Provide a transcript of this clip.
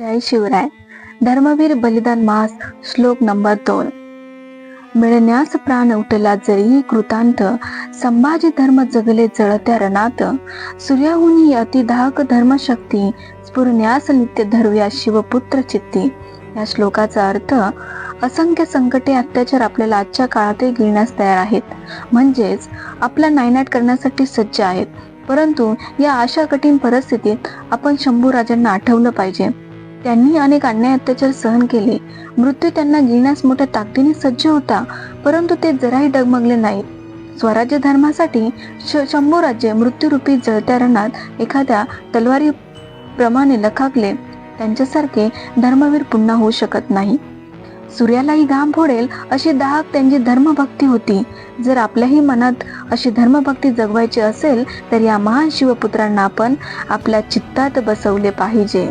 जय शिवराय धर्मवीर बलिदान मास श्लोक नंबर दोन. मिळण्यास प्राण उठला जरी कृतांत संभाजी धर्म जगले जळत्या रणात सूर्याहुनी अतिधाक धर्मशक्ती स्फुरण्यास नित्य धरूया शिवपुत्र चित्ती. या श्लोकाचा अर्थ असंख्य संकटे अत्याचार आपल्याला आजच्या काळातही गिळण्यास तयार आहेत. म्हणजेच आपला नायनाट करण्यासाठी सज्ज आहेत. परंतु या अशा कठीण परिस्थितीत आपण शंभू राजांना आठवलं पाहिजे. त्यांनी अनेक अन्याय अत्याचार सहन केले. मृत्यू त्यांना गिळण्यास मोठ्या ताकदीने सज्ज होता परंतु ते जराही डगमगले नाहीत. स्वराज्य धर्मासाठी श शंभू राज्य मृत्यूरूपी जळत्या रणात एखाद्या तलवारी प्रमाणे लखाकले. त्यांच्यासारखे धर्मवीर पुन्हा होऊ शकत नाही. सूर्यालाही घाम फोडेल अशी दाहक त्यांची धर्मभक्ती होती. जर आपल्याही मनात अशी धर्मभक्ती जगवायची असेल तर या महान शिवपुत्रांना आपण आपल्या चित्तात बसवले पाहिजे.